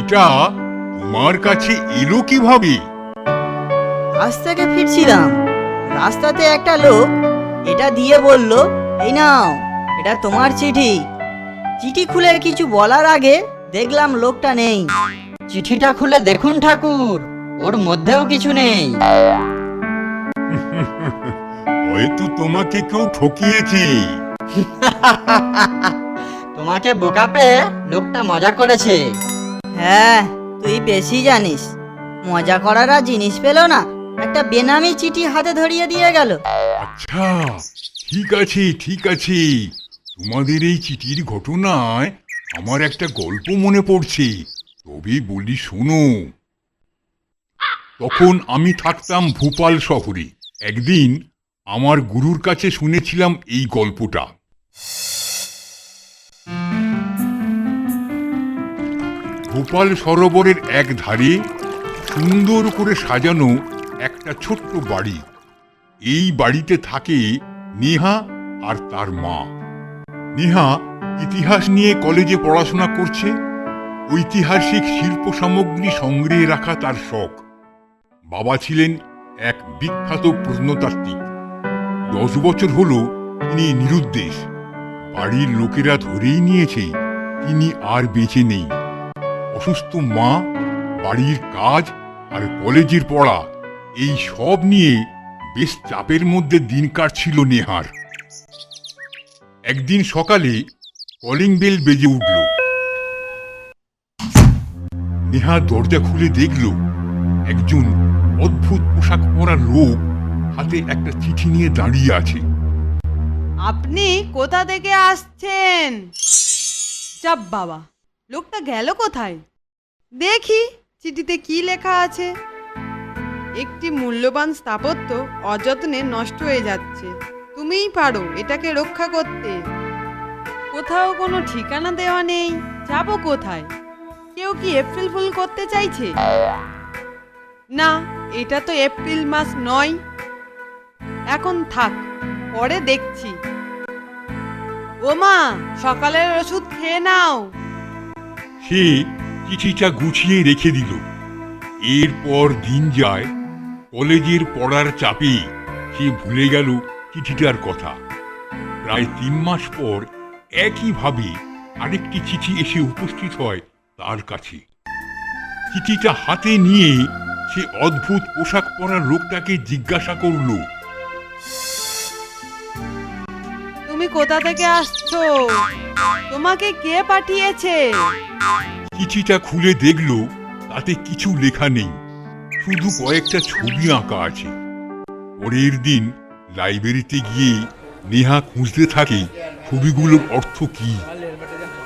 এটা তোমার কাছে এলো কীভাবে? কাজ থেকে ফিরছিলাম। রাস্তাতে একটা লোক এটা দিয়ে বলল, এই নাও। এটা তোমার চিঠি। চিঠি খুলে কিছু বলার আগে দেখলাম লোকটা নেই। চিঠিটা খুলে দেখুন ঠাকুর ওর মধ্যেও কিছু নেই। হয়তো তোমাকে কেউ ঠকিয়েছে। তোমাকে বোকা পেয়ে লোকটা মজা করেছে। হ্যাঁ তুই বেশি জানিস। মজা করার আর জিনিস পেল না একটা বেনামি চিঠি হাতে ধরিয়ে দিয়ে গেল। আচ্ছা ঠিক আছে ঠিক আছে। তোমাদের এই চিঠির ঘটনায় আমার একটা গল্প মনে পড়ছে। তবে বলি, শোনো। তখন আমি থাকতাম ভোপাল শহরে। একদিন আমার গুরুর কাছে শুনেছিলাম এই গল্পটা। ভোপাল সরোবরের এক ধারে সুন্দর করে সাজানো একটা ছোট্ট বাড়ি। এই বাড়িতে থাকে নেহা আর তার মা। নেহা ইতিহাস নিয়ে কলেজে পড়াশোনা করছে। ঐতিহাসিক শিল্প সামগ্রী সংগ্রহে রাখা তার শখ। বাবা ছিলেন এক বিখ্যাত প্রত্নতাত্ত্বিক। দশ বছর হলো তিনি নিরুদ্দেশ। বাড়ির লোকেরা ধরেই নিয়েছে, তিনি আর বেঁচে নেই। অসুস্থ মা, বাড়ির কাজ আর কলেজের পড়া, এই সব নিয়ে বেশ চাপের মধ্যে দিন কাটছিল নেহার। একদিন সকালে কলিং বেল বেজে উঠল। নেহা দরজা খুলে দেখল, একজন অদ্ভুত পোশাক পরা লোক হাতে একটা চিঠি নিয়ে দাঁড়িয়ে আছে। আপনি কোথা থেকে আসছেন? চাপ বাবা, লোকটা গেল কোথায়? দেখি চিঠিতে কি লেখা আছে। একটি মূল্যবান স্থাপত্য অযত্নে নষ্ট হয়ে যাচ্ছে। তুমিই পারো, এটাকে রক্ষা করতে। কোথাও কোনো ঠিকানা দেওয়া নেই, যাব কোথায়? কেউ কি এপ্রিল ফুল করতে চাইছে? না, এটা তো এপ্রিল মাস নয়। এখন থাক, পরে দেখছি। ওমা, সকালের ওষুধ খেয়ে নাও। সে চিঠিটা গুছিয়ে রেখে দিল। এরপর দিন যায়, কলেজের পড়ার চাপে সে ভুলে গেল চিঠিটার কথা। প্রায় তিন মাস পর একইভাবে আরেকটি চিঠি এসে উপস্থিত হয় তার কাছে। চিঠিটা হাতে নিয়ে সে অদ্ভুত পোশাক পরা লোকটাকে জিজ্ঞাসা করল তুমি কোথা থেকে আসছো? তোমাকে কে পাঠিয়েছে? চিঠিটা খুলে দেখল তাতে কিছু লেখা নেই। শুধু কয়েকটা ছবি আঁকা আছে। পরের দিন লাইব্রেরিতে গিয়ে নেহা খুঁজতে থাকে ছবিগুলোর অর্থ কি।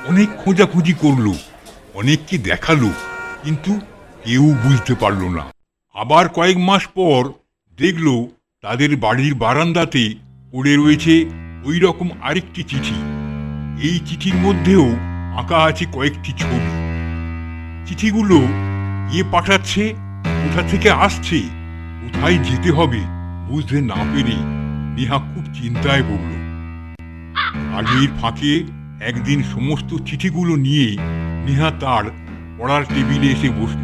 অনেক খোঁজাখুঁজি করল, অনেককে দেখাল, কিন্তু কেউ বুঝতে পারল না। আবার কয়েক মাস পর দেখল তাদের বাড়ির বারান্দাতে পড়ে রয়েছে ওই রকম আরেকটি চিঠি। এই চিঠির মধ্যেও আঁকা আছে কয়েকটি ছবি। চিঠিগুলো কে পাঠাচ্ছে, কোথা থেকে আসছে, কোথায় যেতে হবে বুঝতে না পেরে নেহা খুব চিন্তায় পড়ল আগের ফাঁকে একদিন সমস্ত চিঠিগুলো নিয়ে নেহা তার পড়ার টেবিলে এসে বসল।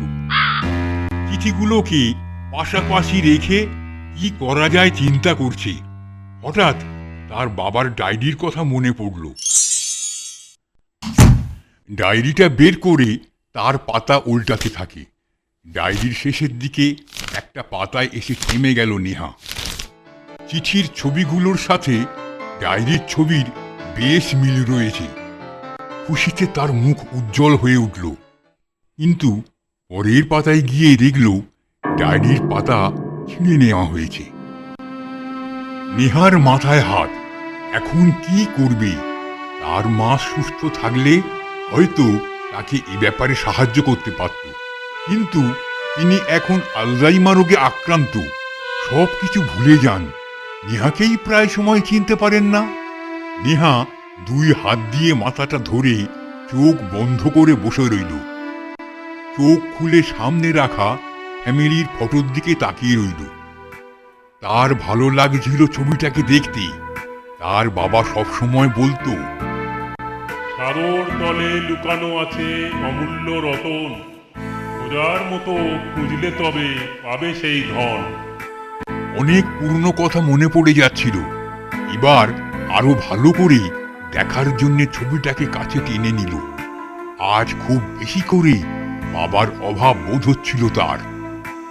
চিঠিগুলোকে পাশাপাশি রেখে কি করা যায় চিন্তা করছে। হঠাৎ তার বাবার ডায়েরির কথা মনে পড়ল। ডায়েরিটা বের করে তার পাতা উল্টাতে থাকে। ডায়েরির শেষের দিকে একটা পাতায় এসে থেমে গেল নেহা। চিঠির ছবিগুলোর সাথে ডায়েরির ছবির বেশ মিল রয়েছে। খুশিতে তার মুখ উজ্জ্বল হয়ে উঠল। কিন্তু পরের পাতায় গিয়ে দেখল, ডায়েরির পাতা ছিঁড়ে নেওয়া হয়েছে। নেহার মাথায় হাত, এখন কি করবে? তার মা সুস্থ থাকলে হয়তো তাকে এ ব্যাপারে সাহায্য করতে পারত। কিন্তু তিনি এখন আলজাইমা রোগে আক্রান্ত। সব কিছু ভুলে যান। নেহাকেই প্রায় সময় চিনতে পারেন না। নেহা দুই হাত দিয়ে মাথাটা ধরে চোখ বন্ধ করে বসে রইল। চোখ খুলে সামনে রাখা ফ্যামিলির ফটোর দিকে তাকিয়ে রইল। তার ভালো লাগছিল ছবিটাকে দেখতে। তার বাবা সবসময় বলতো সাগর তলে লুকানো আছে অমূল্য রতন। খোঁজার মতো খুঁজলে তবে পাবে সেই ধন। অনেক পুরনো কথা মনে পড়ে যাচ্ছিল। এবার আরও ভালো করে দেখার জন্য ছবিটাকে কাছে টেনে নিল। আজ খুব বেশি করে বাবার অভাব বোধ হচ্ছিল তার।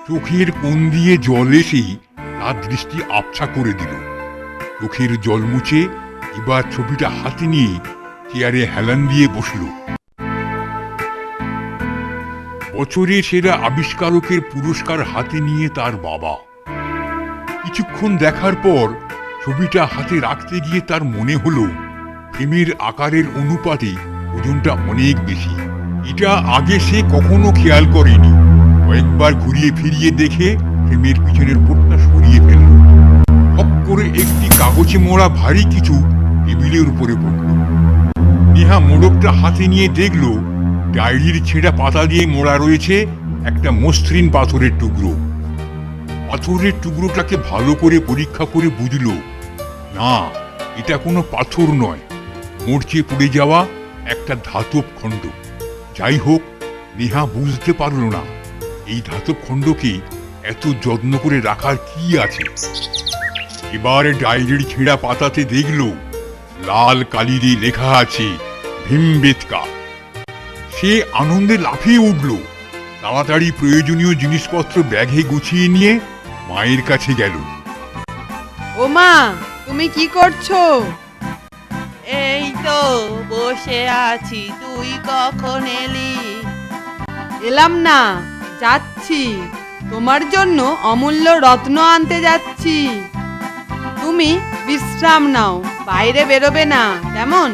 চোখের কোন দিয়ে জল এসে তার দৃষ্টি আবছা করে দিল। চোখের জল মুছে এবার ছবিটা হাতে নিয়ে চেয়ারে হেলান দিয়ে বসল। বছরের সেরা আবিষ্কারকের পুরস্কার হাতে নিয়ে তার বাবা। কিছুক্ষণ দেখার পর ছবিটা হাতে রাখতে গিয়ে তার মনে হলো ফ্রেমের আকারের অনুপাতে ওজনটা অনেক বেশি। এটা আগে সে কখনো খেয়াল করেনি। কয়েকবার ঘুরিয়ে ফিরিয়ে দেখে ফ্রেমের পিছনের বোর্ডটা সরিয়ে ফেলল। হক করে একটি কাগজে মোড়া ভারী কিছু টেবিলের উপরে পড়ল। নেহা মোড়কটা হাতে নিয়ে দেখল, ডায়েরির ছেঁড়া পাতা দিয়ে মোড়া রয়েছে একটা মসৃণ পাথরের টুকরো। পাথরের টুকরোটাকে ভালো করে পরীক্ষা করে বুঝল, না, এটা কোনো পাথর নয়। মরচে পড়ে যাওয়া একটা ধাতব খণ্ড। যাই হোক, নেহা বুঝতে পারল না, এই ধাতব খণ্ডকে এত যত্ন করে রাখার কি আছে? এবার ডায়েরির ছেঁড়া পাতাতে দেখল, লাল কালি দিয়ে লেখা আছে, ভীমবেদকা। সে আনন্দে লাফিয়ে উঠল। তাড়াতাড়ি প্রয়োজনীয় জিনিসপত্র ব্যাগে গুছিয়ে নিয়ে মায়ের কাছে গেল। ও মা তুমি কি করছ? এই তো বসে আছি তুই কখন এলি? এলাম না যাচ্ছি। তোমার জন্য অমূল্য রত্ন আনতে যাচ্ছি। তুমি বিশ্রাম নাও বাইরে বেরোবে না কেমন?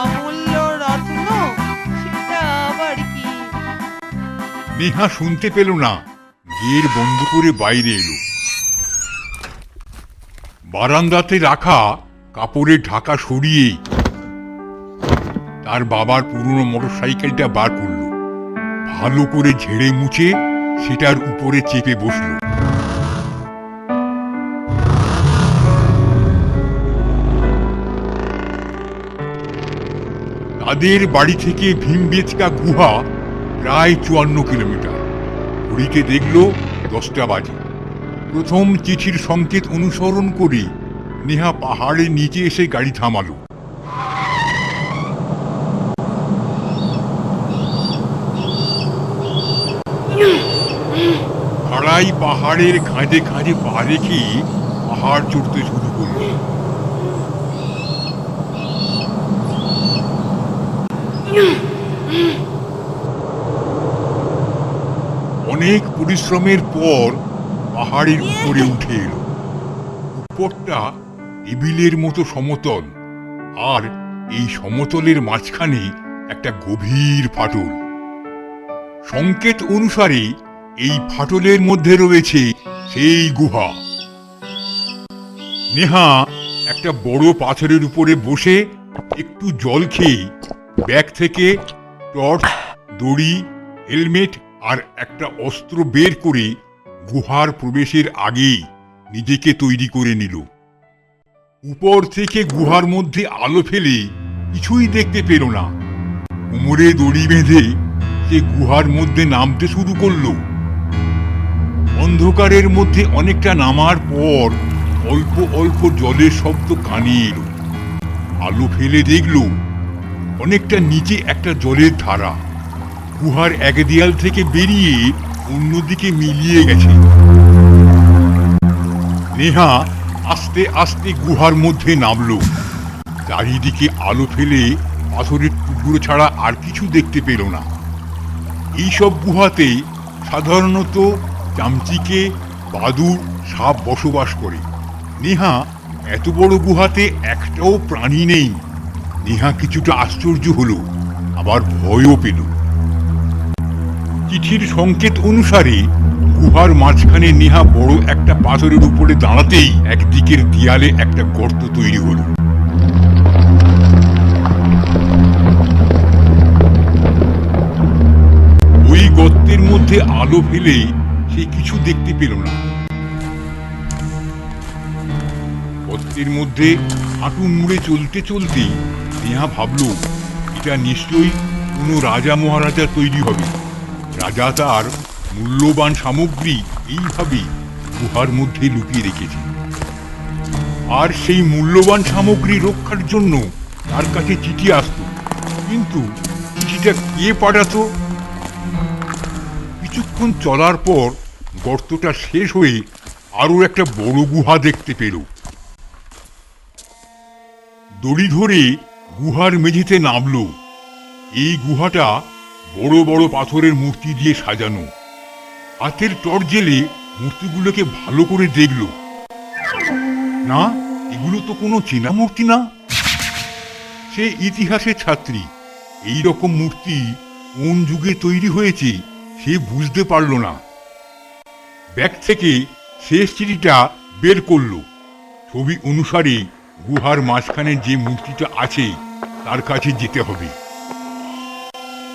অমূল্য রত্ন সেটা আবার কি? নেহা শুনতে পেল না। গের বন্ধ করে বাইরে এলো। বারান্দাতে রাখা কাপড়ে ঢাকা সরিয়ে তার বাবার পুরনো মোটরসাইকেলটা বার করল। ভালো করে ঝেড়ে মুছে সেটার উপরে চেপে বসল। তাদের বাড়ি থেকে ভীমবেচকা গুহা প্রায় চুয়ান্ন কিলোমিটার। ঘড়িতে দেখল দশটা বাজে। প্রথম চিঠির সংকেত অনুসরণ করে নেহা পাহাড়ের নিচে এসে গাড়ি থামালো। খাড়াই পাহাড়ের খাঁজে খাঁজে পা রেখে পাহাড় চড়তে শুরু করল। অনেক পরিশ্রমের পর পাহাড়ের উপরে উঠে এলো। উপরটা টেবিলের মতো সমতল, আর এই সমতলের মাঝখানে একটা গভীর ফাটল। সংকেত অনুসারে এই ফাটলের মধ্যে রয়েছে সেই গুহা। নেহা একটা বড় পাথরের উপরে বসে একটু জল খেয়ে ব্যাগ থেকে টর্চ, দড়ি, হেলমেট আর একটা অস্ত্র বের করে গুহার প্রবেশের আগেই নিজেকে তৈরি করে নিল। উপর থেকে গুহার মধ্যে আলো ফেলে কিছুই দেখতে পেল না। কোমরে দড়ি বেঁধে সে গুহার মধ্যে নামতে শুরু করল। অন্ধকারের মধ্যে অনেকটা নামার পর অল্প অল্প জলের শব্দ কানে এলো। আলো ফেলে দেখল, অনেকটা নিচে একটা জলের ধারা। গুহার এক দেয়াল থেকে বেরিয়ে অন্যদিকে মিলিয়ে গেছে। নেহা আস্তে আস্তে গুহার মধ্যে নামলো। চারিদিকে আলো ফেলে পাথরের টুকরো ছাড়া আর কিছু দেখতে পেল না। এইসব গুহাতে সাধারণত চামচিকে, বাদুর সাপ বসবাস করে। নেহা এত বড় গুহাতে একটাও প্রাণী নেই। নেহা কিছুটা আশ্চর্য হলো, আবার ভয়ও পেল। চিঠির সংকেত অনুসারে, গুহার মাঝখানে নেহা বড় একটা পাথরের উপরে দাঁড়াতেই একদিকের দেয়ালে একটা গর্ত তৈরি হল। ওই গর্তের মধ্যে আলো ফেলে সে কিছু দেখতে পেল না। গর্তের মধ্যে হাঁটু মুড়ে চলতে চলতে নেহা ভাবল, এটা নিশ্চয়ই কোনো রাজা মহারাজা তৈরি হবে। রাজা তার মূল্যবান সামগ্রী এইভাবে গুহার মধ্যে লুকিয়ে রেখেছে। আর সেই মূল্যবান সামগ্রী রক্ষার জন্য তার কাছে চিঠি আসতো। কিন্তু চিঠিটা কে পাঠাতো? কিছুক্ষণ চলার পর গর্তটা শেষ হয়ে আরও একটা বড় গুহা দেখতে পেল। দড়ি ধরে গুহার মেঝেতে নামলো। এই গুহাটা বড় বড় পাথরের মূর্তি দিয়ে সাজানো। হাতের টর জেলে মূর্তিগুলোকে ভালো করে দেখল। না, এগুলো তো কোনো চেনা মূর্তি না। সে ইতিহাসের ছাত্রী। এই রকম মূর্তি কোন যুগে তৈরি হয়েছে সে বুঝতে পারল না। ব্যাগ থেকে শেষ চিঠিটা বের করল। ছবি অনুসারে গুহার মাঝখানে যে মূর্তিটা আছে, তার কাছে যেতে হবে।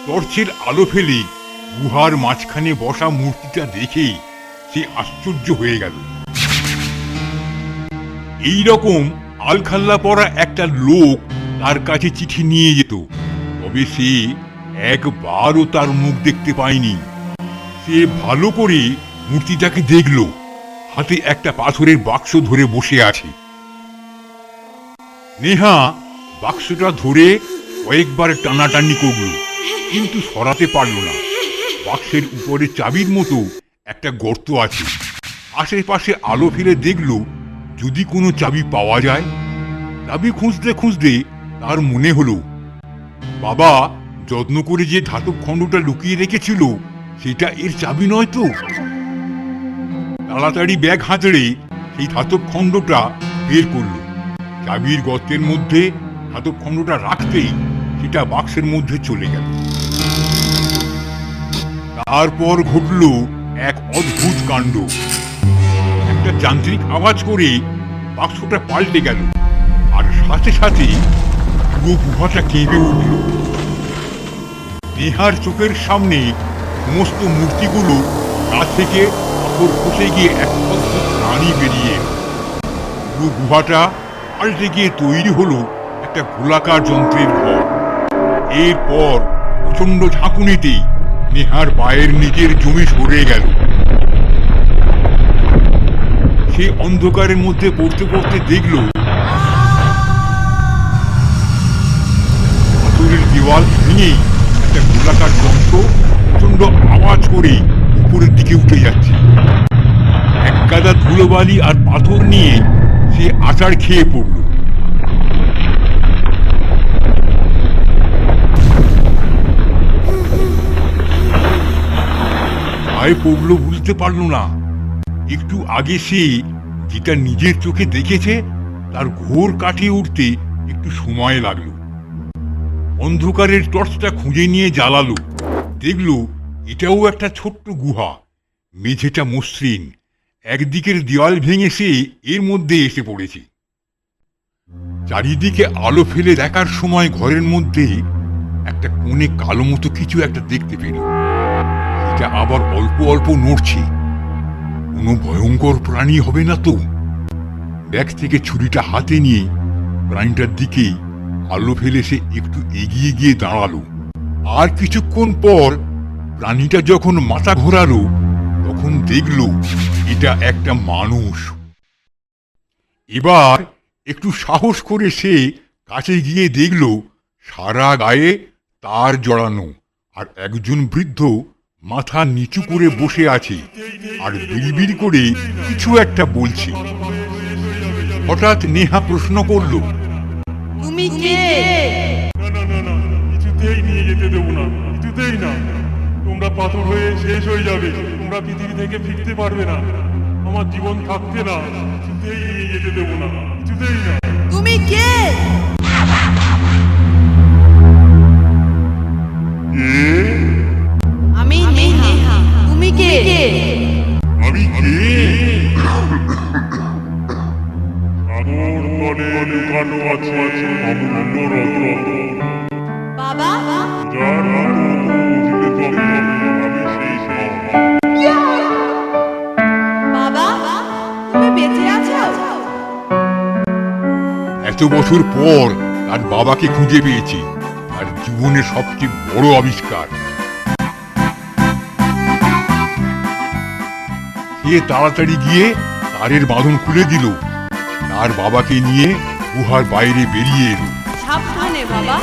টর্চের আলো ফেলে গুহার মাঝখানে বসা মূর্তিটা দেখে সে আশ্চর্য হয়ে গেল। এই রকম আলখাল্লা পরা একটা লোক তার কাছে চিঠি নিয়ে যেত। তবে সে একবারও তার মুখ দেখতে পায়নি। সে ভালো করে মূর্তিটাকে দেখল। হাতে একটা পাথরের বাক্স ধরে বসে আছে। নেহা বাক্সটা ধরে কয়েকবার টানাটানি করল। কিন্তু সরাতে পারল না। বাক্সের উপরে চাবির মতো একটা গর্ত আছে। আশেপাশে আলো ফেলে দেখল, যদি কোনো চাবি পাওয়া যায়। চাবি খুঁজতে খুঁজতে তার মনে হলো, বাবা যত্ন করে যে ধাতব খণ্ডটা লুকিয়ে রেখেছিল, সেটা এর চাবি নয় তো? তাড়াতাড়ি ব্যাগ হাতড়ে সেই ধাতব খণ্ডটা বের করল। চাবির গর্তের মধ্যে ধাতব খণ্ডটা রাখতেই সেটা বাক্সের মধ্যে চলে গেল। তারপর ঘটল এক অদ্ভুত কাণ্ড। একটা যান্ত্রিক আওয়াজ করে বাক্সটা পাল্টে গেল আর সাথে সাথে পুরো গুহাটা কেঁপে উঠল। নেহার চোখের সামনে সমস্ত মূর্তিগুলো তা থেকে অপর খসে গিয়ে এক অদ্ভুত প্রাণী বেরিয়ে পুরো গুহাটা পাল্টে গিয়ে তৈরি হলো একটা গোলাকার যন্ত্রের ঘর। এরপর প্রচণ্ড ঝাঁকুনিতেই নেহার পায়ের নিচের জমি সরে গেল। সে অন্ধকারের মধ্যে পড়তে পড়তে দেখল, পাথরের দেওয়াল ভেঙেই একটা গোলাকার যন্ত্র প্রচণ্ড আওয়াজ করে উপরের দিকে উঠে যাচ্ছে। এক গাদা ধুলোবালি আর পাথর নিয়ে সে আচার খেয়ে পড়ল। ভয় পড়ল বুঝতে পারল না। একটু আগে সে যেটা নিজের চোখে দেখেছে, তার ঘোর কাটিয়ে উঠতে একটু সময় লাগল। অন্ধকারের টর্চটা খুঁজে নিয়ে জ্বালালো। দেখল, এটাও একটা ছোট্ট গুহা। মেঝেটা মসৃণ। একদিকের দেওয়াল ভেঙে সে এর মধ্যে এসে পড়েছে। চারিদিকে আলো ফেলে দেখার সময় ঘরের মধ্যে একটা কোণে কালো মতো কিছু একটা দেখতে পেল। সেটা আবার অল্প অল্প নড়ছে। কোনো ভয়ঙ্কর প্রাণী হবে না তো? ব্যাগ থেকে ছুরিটা হাতে নিয়ে প্রাণীটার দিকে আলো ফেলে সে একটু এগিয়ে গিয়ে দাঁড়াল। আর কিছুক্ষণ পর প্রাণীটা যখন মাথা ঘোরালো, তখন দেখল এটা একটা মানুষ। এবার একটু সাহস করে সে কাছে গিয়ে দেখল, সারা গায়ে তার জড়ানো। আর একজন বৃদ্ধ মাথা নিচু করে বসে আছে আর বিড়বিড় করে কিছু একটা বলছে। হঠাৎ নেহা প্রশ্ন করল তুমি কে? না না না না কিছুতেই নিয়ে যেতে দেবো না কিছুতেই না। তোমরা পাথর হয়ে শেষ হয়ে যাবে তোমরা পৃথিবী থেকে ফিরতে পারবে না আমার জীবন থাকতে না কিছুতেই নিয়ে যেতে দেবো না কিছুতেই না। তুমি কে? তুমি এত বছর পর তার বাবাকে খুঁজে পেয়েছি। আর জীবনের সবচেয়ে বড় আবিষ্কার। সে তাড়াতাড়ি গিয়ে তারের বাঁধন খুলে দিল। তার বাবাকে নিয়ে গুহার বাইরে বেরিয়ে এলো। সাবধানে বাবা।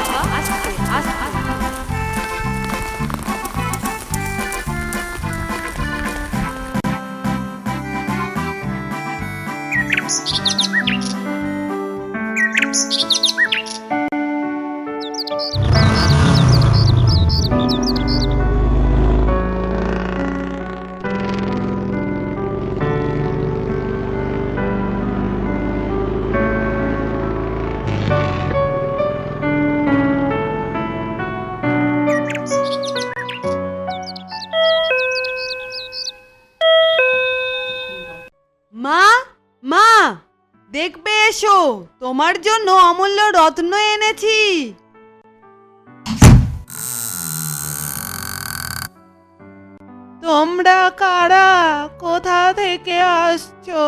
দেখবে এসো তোমার জন্য অমূল্য রত্ন এনেছি। তোমরা কারা? কোথা থেকে আসছো?